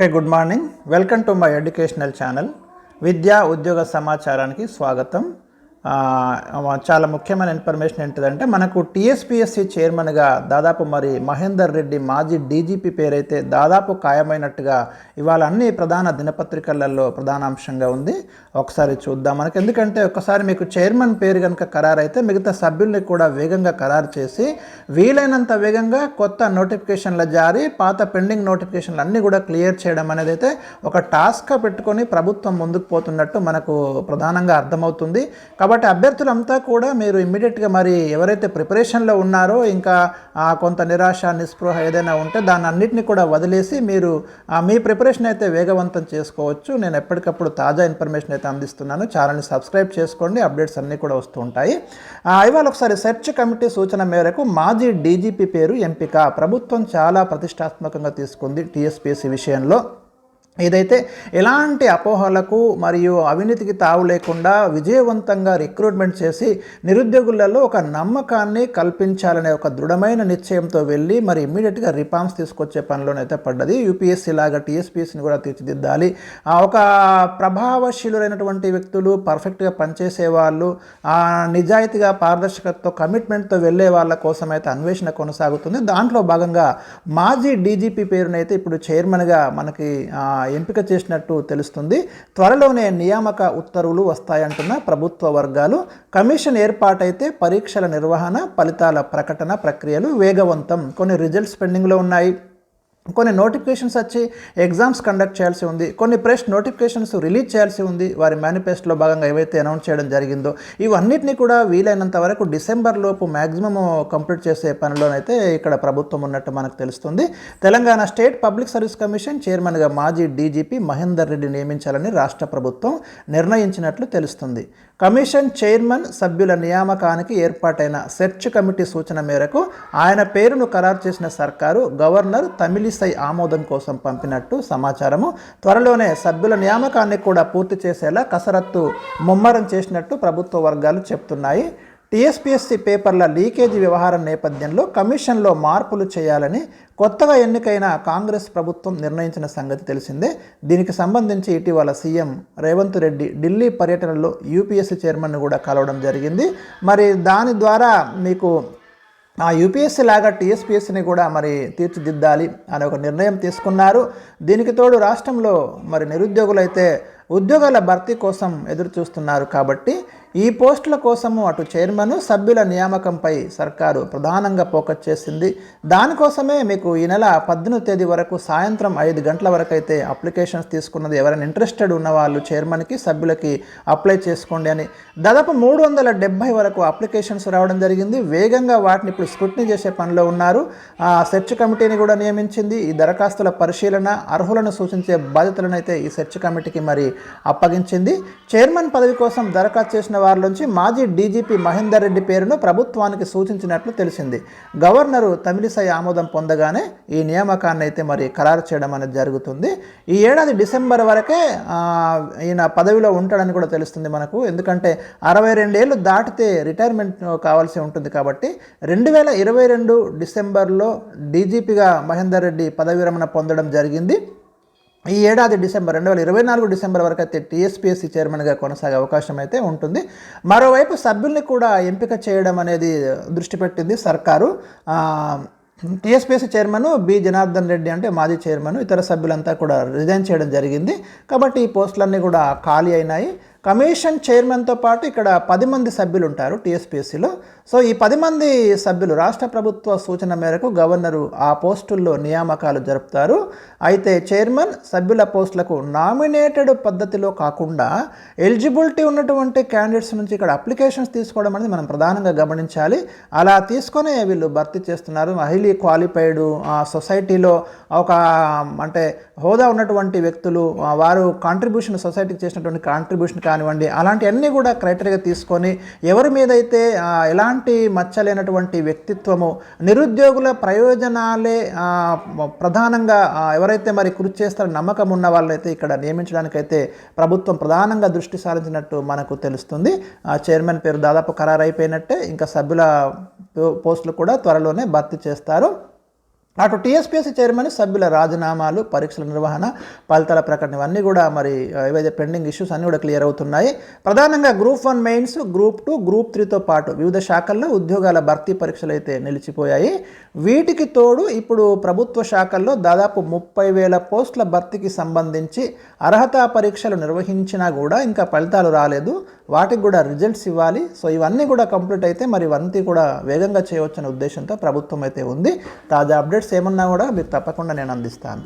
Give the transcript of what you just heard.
Okay good morning. Welcome to my educational channel. విద్యా ఉద్యోగ సమాచారానికి స్వాగతం. చాలా ముఖ్యమైన ఇన్ఫర్మేషన్ ఏంటిదంటే మనకు టీఎస్పిఎస్సి చైర్మన్గా దాదాపు మరి మహేందర్ రెడ్డి మాజీ డీజీపీ పేరైతే దాదాపు ఖాయమైనట్టుగా ఇవాళ అన్ని ప్రధాన దినపత్రికలలో ప్రధాన అంశంగా ఉంది. ఒకసారి చూద్దాం. మనకి ఎందుకంటే ఒకసారి మీకు చైర్మన్ పేరు కనుక ఖరారైతే మిగతా సభ్యుల్ని కూడా వేగంగా ఖరారు చేసి వీలైనంత వేగంగా కొత్త నోటిఫికేషన్ల జారీ పాత పెండింగ్ నోటిఫికేషన్లు అన్నీ కూడా క్లియర్ చేయడం అనేది అయితే ఒక టాస్క్గా పెట్టుకొని ప్రభుత్వం ముందుకు పోతున్నట్టు మనకు ప్రధానంగా అర్థమవుతుంది. కాబట్టి అభ్యర్థులంతా కూడా మీరు ఇమ్మీడియట్గా మరి ఎవరైతే ప్రిపరేషన్లో ఉన్నారో ఇంకా కొంత నిరాశ నిస్పృహ ఏదైనా ఉంటే దాని అన్నింటినీ కూడా వదిలేసి మీరు మీ ప్రిపరేషన్ అయితే వేగవంతం చేసుకోవచ్చు. నేను ఎప్పటికప్పుడు తాజా ఇన్ఫర్మేషన్ అయితే అందిస్తున్నాను. ఛానల్ని సబ్స్క్రైబ్ చేసుకోండి. అప్డేట్స్ అన్నీ కూడా వస్తూ ఉంటాయి. ఆ, ఇవాళ ఒకసారి సెర్చ్ కమిటీ సూచన మేరకు మాజీ డీజీపీ పేరు ఎంపిక. ప్రభుత్వం చాలా ప్రతిష్టాత్మకంగా తీసుకుంది టీఎస్పీసీ విషయంలో. ఏదైతే ఎలాంటి అపోహలకు మరియు అవినీతికి తావు లేకుండా విజయవంతంగా రిక్రూట్మెంట్ చేసి నిరుద్యోగులలో ఒక నమ్మకాన్ని కల్పించాలనే ఒక దృఢమైన నిశ్చయంతో వెళ్ళి మరి ఇమ్మీడియట్గా రిఫార్మ్స్ తీసుకొచ్చే పనిలోనైతే పడ్డది. యూపీఎస్సీ లాగా టీఎస్పీఎస్సీని కూడా తీర్చిదిద్దాలి. ఆ ఒక ప్రభావశీలులైనటువంటి వ్యక్తులు పర్ఫెక్ట్గా పనిచేసే వాళ్ళు నిజాయితీగా పారదర్శకతతో కమిట్మెంట్తో వెళ్ళే వాళ్ళ కోసం అయితే అన్వేషణ కొనసాగుతుంది. దాంట్లో భాగంగా మాజీ డీజీపీ పేరునైతే ఇప్పుడు చైర్మన్గా మనకి ఎంపిక చేసినట్టు తెలుస్తుంది. త్వరలోనే నియామక ఉత్తర్వులు వస్తాయంటున్న ప్రభుత్వ వర్గాలు కమిషన్ ఏర్పాటైతే పరీక్షల నిర్వహణ ఫలితాల ప్రకటన ప్రక్రియలు వేగవంతం. కొన్ని రిజల్ట్స్ పెండింగ్లో ఉన్నాయి. కొన్ని నోటిఫికేషన్స్ వచ్చి ఎగ్జామ్స్ కండక్ట్ చేయాల్సి ఉంది. కొన్ని ప్రెస్ నోటిఫికేషన్స్ రిలీజ్ చేయాల్సి ఉంది. వారి మేనిఫెస్టోలో భాగంగా ఏవైతే అనౌన్స్ చేయడం జరిగిందో ఇవన్నిటిని కూడా వీలైనంత వరకు డిసెంబర్ లోపు మ్యాక్సిమం కంప్లీట్ చేసే పనిలోనైతే ఇక్కడ ప్రభుత్వం ఉన్నట్టు మనకు తెలుస్తుంది. Telangana state public service commission చైర్మన్గా మాజీ డీజీపీ మహేందర్ రెడ్డి నియమించాలని రాష్ట్ర ప్రభుత్వం నిర్ణయించినట్లు తెలుస్తుంది. కమిషన్ చైర్మన్ సభ్యుల నియామకానికి ఏర్పాటైన సెర్చ్ కమిటీ సూచన మేరకు ఆయన పేరును ఖరారు చేసిన సర్కారు గవర్నర్ స్థాయి ఆమోదం కోసం పంపినట్టు సమాచారము. త్వరలోనే సభ్యుల నియామకాన్ని కూడా పూర్తి చేసేలా కసరత్తు ముమ్మరం చేసినట్టు ప్రభుత్వ వర్గాలు చెప్తున్నాయి. టీఎస్పీఎస్సీ పేపర్ల లీకేజీ వ్యవహారం నేపథ్యంలో కమిషన్లో మార్పులు చేయాలని కొత్తగా ఎన్నికైన కాంగ్రెస్ ప్రభుత్వం నిర్ణయించిన సంగతి తెలిసిందే. దీనికి సంబంధించి ఇటీవల సీఎం రేవంత్ రెడ్డి ఢిల్లీ పర్యటనలో యూపీఎస్సీ చైర్మన్ను కూడా కలవడం జరిగింది. మరి దాని ద్వారా మీకు ఆ యూపీఎస్సీ లాగా టీఎస్పీఎస్సీని కూడా మరి తీర్చిదిద్దాలి అనే ఒక నిర్ణయం తీసుకున్నారు. దీనికి తోడు రాష్ట్రంలో మరి నిరుద్యోగులైతే ఉద్యోగాల భర్తీ కోసం ఎదురు చూస్తున్నారు కాబట్టి ఈ పోస్టుల కోసము అటు చైర్మన్ సభ్యుల నియామకంపై సర్కారు ప్రధానంగా ఫోకస్ చేసింది. దానికోసమే మీకు ఈ నెల పద్దెనిమిది తేదీ వరకు సాయంత్రం ఐదు గంటల వరకు అయితే అప్లికేషన్స్ తీసుకున్నది ఎవరైనా ఇంట్రెస్టెడ్ ఉన్న వాళ్ళు చైర్మన్కి సభ్యులకి అప్లై చేసుకోండి అని. దాదాపు మూడు వందల డెబ్బై వరకు అప్లికేషన్స్ రావడం జరిగింది. వేగంగా వాటిని ఇప్పుడు స్క్రూట్ని చేసే పనిలో ఉన్నారు. ఆ సెర్చ్ కమిటీని కూడా నియమించింది. ఈ దరఖాస్తుల పరిశీలన అర్హులను సూచించే బాధ్యతలను అయితే ఈ సెర్చ్ కమిటీకి మరి అప్పగించింది. చైర్మన్ పదవి కోసం దరఖాస్తు చేసిన వారిలోంచి మాజీ డీజీపీ మహేందర్ రెడ్డి పేరును ప్రభుత్వానికి సూచించినట్లు తెలిసింది. గవర్నరు తమిళిసై ఆమోదం పొందగానే ఈ నియామకాన్ని అయితే మరి ఖరారు చేయడం అనేది జరుగుతుంది. ఈ ఏడాది డిసెంబర్ వరకే ఈయన పదవిలో ఉంటాడని కూడా తెలుస్తుంది మనకు. ఎందుకంటే అరవై రెండేళ్ళు దాటితే రిటైర్మెంట్ కావాల్సి ఉంటుంది కాబట్టి రెండు వేల ఇరవై రెండు డిసెంబర్లో డీజీపీగా మహేందర్ రెడ్డి పదవి విరమణ పొందడం జరిగింది. ఈ ఏడాది డిసెంబర్ రెండు వేల ఇరవై నాలుగు డిసెంబర్ వరకు అయితే టీఎస్పీఎస్సీ చైర్మన్గా కొనసాగే అవకాశం అయితే ఉంటుంది. మరోవైపు సభ్యుల్ని కూడా ఎంపిక చేయడం అనేది దృష్టి పెట్టింది సర్కారు. TSPSC chairman B. Janardhan Reddy అంటే మాజీ చైర్మన్ ఇతర సభ్యులంతా కూడా రిజైన్ చేయడం జరిగింది. కాబట్టి ఈ పోస్టులన్నీ కూడా ఖాళీ అయినాయి. కమిషన్ చైర్మన్తో పాటు ఇక్కడ పది మంది సభ్యులు ఉంటారు టీఎస్పీఎస్సీలో. సో ఈ పది మంది సభ్యులు రాష్ట్ర ప్రభుత్వ సూచన మేరకు గవర్నరు ఆ పోస్టుల్లో నియామకాలు జరుపుతారు. అయితే చైర్మన్ సభ్యుల పోస్టులకు నామినేటెడ్ పద్ధతిలో కాకుండా ఎలిజిబిలిటీ ఉన్నటువంటి క్యాండిడేట్స్ నుంచి ఇక్కడ అప్లికేషన్స్ తీసుకోవడం అనేది మనం ప్రధానంగా గమనించాలి. అలా తీసుకొని వీళ్ళు భర్తీ చేస్తున్నారు. హైలీ క్వాలిఫైడ్ సొసైటీలో ఒక అంటే హోదా ఉన్నటువంటి వ్యక్తులు వారు కాంట్రిబ్యూషన్ సొసైటీకి చేసినటువంటి కాంట్రిబ్యూషన్ కానివ్వండి అలాంటివన్నీ కూడా క్రైటీరియా తీసుకొని ఎవరి మీద అయితే ఎలాంటి మచ్చలేనటువంటి వ్యక్తిత్వము నిరుద్యోగుల ప్రయోజనాలే ప్రధానంగా ఎవరైతే మరి కృషి చేస్తారో నమ్మకం ఉన్న వాళ్ళైతే ఇక్కడ నియమించడానికైతే ప్రభుత్వం ప్రధానంగా దృష్టి సారించినట్టు మనకు తెలుస్తుంది. ఆ చైర్మన్ పేరు దాదాపు ఖరారైపోయినట్టే ఇంకా సభ్యుల పో- పోస్టులు కూడా త్వరలోనే భర్తీ చేస్తారు. అటు టీఎస్పీఎస్సీ చైర్మన్ సభ్యుల రాజీనామాలు పరీక్షల నిర్వహణ ఫలితాల ప్రకటన ఇవన్నీ కూడా మరి ఏవైతే పెండింగ్ ఇష్యూస్ అన్నీ కూడా క్లియర్ అవుతున్నాయి. ప్రధానంగా group one mains group two group త్రీతో పాటు వివిధ శాఖల్లో ఉద్యోగాల భర్తీ పరీక్షలు అయితే నిలిచిపోయాయి. వీటికి తోడు ఇప్పుడు ప్రభుత్వ శాఖల్లో దాదాపు ముప్పై వేల పోస్టుల భర్తీకి సంబంధించి అర్హత పరీక్షలు నిర్వహించినా కూడా ఇంకా ఫలితాలు రాలేదు. వాటికి కూడా రిజల్ట్స్ ఇవ్వాలి. సో ఇవన్నీ కూడా కంప్లీట్ అయితే మరి ఇవన్నీ కూడా వేగంగా చేయవచ్చనే ఉద్దేశంతో ప్రభుత్వం అయితే ఉంది. తాజా అప్డేట్స్ ఏమన్నా కూడా మీకు తప్పకుండా నేను అందిస్తాను.